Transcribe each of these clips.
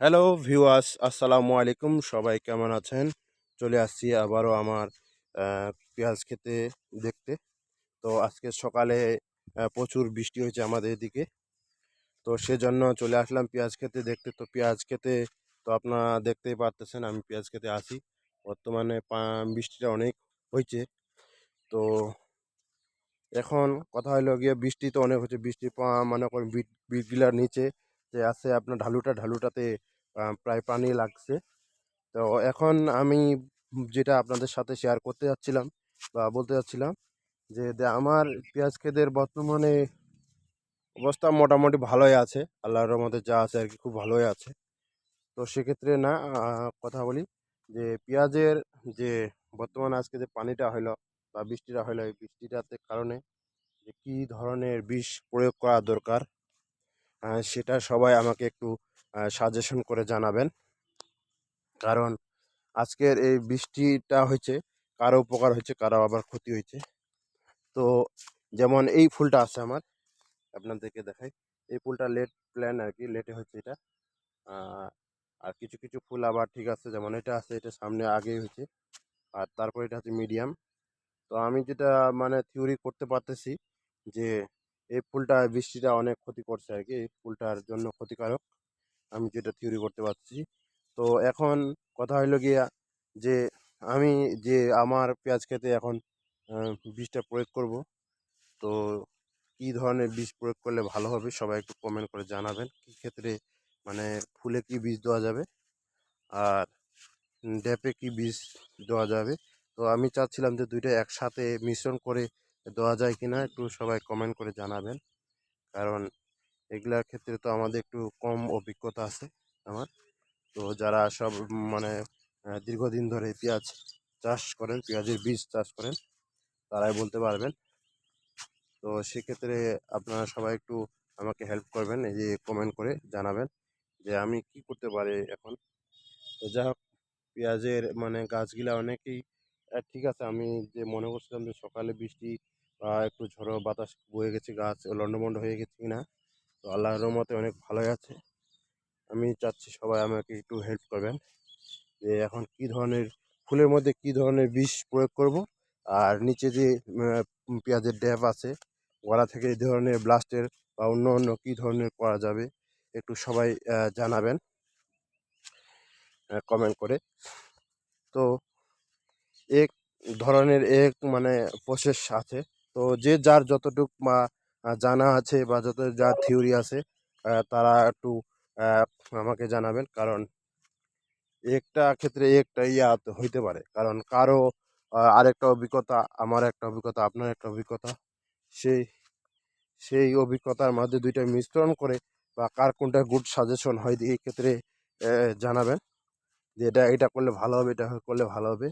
Hello viewers আসসালামু আলাইকুম সবাই কেমন আছেন? চলে আসছি আবারও আমার পেঁয়াজ খেতে দেখতে। তো আজকে সকালে প্রচুর বৃষ্টি হয়েছে আমাদের এদিকে। তো সেজন্য চলে আসলাম পেঁয়াজ খেতে দেখতে। তো পেঁয়াজ খেতে তো আপনারা দেখতেই পারতেছেন, আমি পেঁয়াজ খেতে আসি। বর্তমানে বৃষ্টিটা অনেক হয়েছে। তো এখন কথা হলো গিয়ে বৃষ্টি তো অনেক হচ্ছে বৃষ্টি মনে করেন বিট বিটগুলার নিচে যে আছে আপনার ঢালুটা, ঢালুটাতে প্রায় পানি লাগছে। তো এখন আমি যেটা আপনাদের সাথে শেয়ার করতে যাচ্ছিলাম বা বলতে যাচ্ছিলাম যে আমার পেঁয়াজ ক্ষেতের বর্তমানে অবস্থা মোটামুটি ভালোই আছে। আল্লাহর রহমতে যা আছে আর কি খুব ভালোই আছে। তো সেক্ষেত্রে না কথা বলি যে পেঁয়াজের যে বর্তমানে আজকে যে পানিটা হলো বা বৃষ্টিটা হলো এই বৃষ্টিটাতে কারণে যে কী ধরনের বিষ প্রয়োগ করা দরকার সেটা সবাই আমাকে একটু সাজেশন করে জানাবেন। কারণ আজকের এই বৃষ্টিটা হয়েছে, কারও উপকার হয়েছে, কারও আবার ক্ষতি হয়েছে। তো যেমন এই ফুলটা আছে আমার, আপনাদেরকে দেখাই। এই ফুলটা লেট প্ল্যান আর কি লেটে হচ্ছে এটা। আর কিছু কিছু ফুল আবার ঠিক আছে, যেমন এটা আছে, এটা সামনে আগেই হয়েছে। আর তারপর এটা হচ্ছে মিডিয়াম তো আমি যেটা মানে থিওরি করতে পারতেছি যে, এই ফুলটা বৃষ্টিটা অনেক ক্ষতি করছে আর কি, এই ফুলটার জন্য ক্ষতিকারক। আমি যেটা থিওরি করতে পারছি? তো এখন কথা হইল গিয়া যে আমি যে আমার পেঁয়াজ খেতে এখন বীজটা প্রয়োগ করব, তো কী ধরনের বীজ প্রয়োগ করলে ভালো হবে সবাই একটু কমেন্ট করে জানাবেন। কী ক্ষেত্রে মানে ফুলে কি বীজ দেওয়া যাবে? আর ড্যাপে কি বীজ দেওয়া যাবে? তো আমি চাচ্ছিলাম যে দুইটা একসাথে মিশ্রণ করে দেওয়া যায় কি না একটু সবাই কমেন্ট করে জানাবেন। কারণ এগুলার ক্ষেত্রে তো আমাদের একটু কম অভিজ্ঞতা আছে আমার। তো যারা সব মানে দীর্ঘদিন ধরে পেঁয়াজ চাষ করেন, পেঁয়াজের বীজ চাষ করেন, তারাই বলতে পারবেন। তো সেক্ষেত্রে আপনারা সবাই একটু আমাকে হেল্প করবেন, এই যে কমেন্ট করে জানাবেন যে আমি কি করতে পারি এখন। তো যা হোক, পেঁয়াজের মানে গাছগুলা অনেকেই ঠিক আছে, আমি যে মনে করছিলাম যে সকালে বৃষ্টি বা একটু ঝড়ো বাতাস বয়ে গেছে গাছ লন্ডমন্ড হয়ে গেছে কিনা তো আল্লাহর রহমতে অনেক ভালোই আছে। আমি চাচ্ছি সবাই আমাকে একটু হেল্প করবেন। যে এখন কি ধরনের, ফুলের মধ্যে কি ধরনের বিষ প্রয়োগ করব? আর নিচে যে পেঁয়াজের ড্যাপ আছে গোড়া থেকে এই ধরনের ব্লাস্টের বা অন্য অন্য কী ধরনের করা যাবে, একটু সবাই জানাবেন কমেন্ট করে। তো এক ধরনের এক মানে প্রসেস আছে। তো যে যার যতটুক বা জানা আছে বা যত যা থিওরি আছে তারা একটু আমাকে জানাবেন। কারণ একটা ক্ষেত্রে একটা ইয়া হইতে পারে। কারণ কারও আরেকটা অভিজ্ঞতা, আমার একটা অভিজ্ঞতা, আপনার একটা অভিজ্ঞতা, সেই সেই অভিজ্ঞতার মধ্যে দুইটা মিশ্রণ করে বা কার কোনটা গুড সাজেশন হয়, এই ক্ষেত্রে জানাবেন। যে এটা এটা করলে ভালো হবে, এটা করলে ভালো হবে।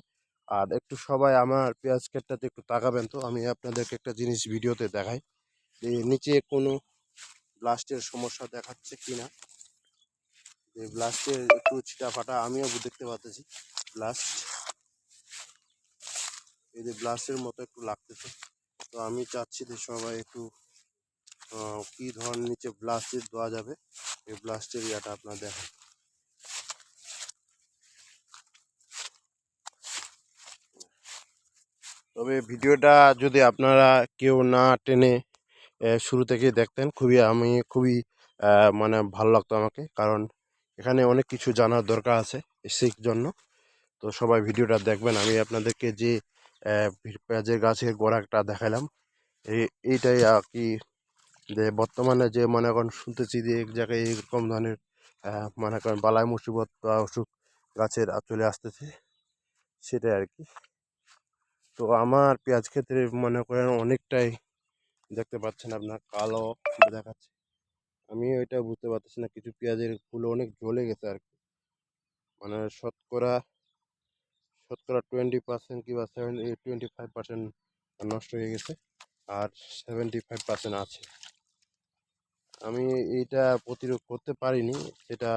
আর একটু সবাই আমার পেঁয়াজ ক্ষেতটাতে একটু তাকাবেন তো, আমি আপনাদেরকে একটা জিনিস ভিডিওতে দেখাই। নিচে কোনো ব্লাস্টের সমস্যা দেখাচ্ছে কি না? ব্লাস্টের একটু ছিটা ফাটা আমিও দেখতে পাচ্ছি ব্লাস্ট। এই যে ব্লাস্টের মতো একটু লাগতেছে। তো আমি চাচ্ছি যে সবাই একটু কি ধরনের নিচে ব্লাস্টের দেওয়া যাবে? এই ব্লাস্টের ইয়াটা আপনার দেখেন তবে ভিডিওটা যদি আপনারা কেউ না টেনে শুরু থেকে দেখতেন। খুবই আমি খুবই মানে ভালো লাগতো আমাকে। কারণ এখানে অনেক কিছু জানার দরকার আছে সেই জন্য। তো সবাই ভিডিওটা দেখবেন। আমি আপনাদেরকে যে পেঁয়াজের গাছের গোড়াটা দেখালাম এই এইটাই আর কি। যে বর্তমানে যে মনে করেন শুনতেছি যে এক জায়গায় এরকম ধরনের মনে করেন বালাই মুসিবত বা অসুখ গাছের চলে আসতেছে, সেটাই আর কি। তো আমার পেঁয়াজ ক্ষেত্রে মনে করেন অনেকটাই দেখতে পাচ্ছেন আপনার কালো দেখাচ্ছে। আমি ওইটা বুঝতে পারতেছি না, কিছু পেঁয়াজের ফুল অনেক জ্বলে গেছে আর কি। মানে শতকরা শতকরা টোয়েন্টি পার্সেন্ট কিংবা সেভেন্টি টোয়েন্টি ফাইভ পার্সেন্ট নষ্ট হয়ে গেছে আর সেভেন্টি ফাইভ পার্সেন্ট আছে। আমি এইটা প্রতিরোধ করতে পারিনি, সেটা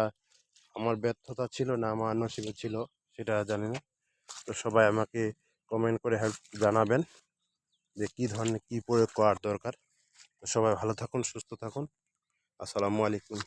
আমার ব্যর্থতা ছিল না, আমার নসিবে ছিল, সেটা জানি না। তো সবাই আমাকে কমেন্ট করে হেল্প জানাবেন। যে কী ধরনের কী প্রয়োগ করার দরকার। সবাই ভালো থাকুন সুস্থ থাকুন। আসসালামু আলাইকুম।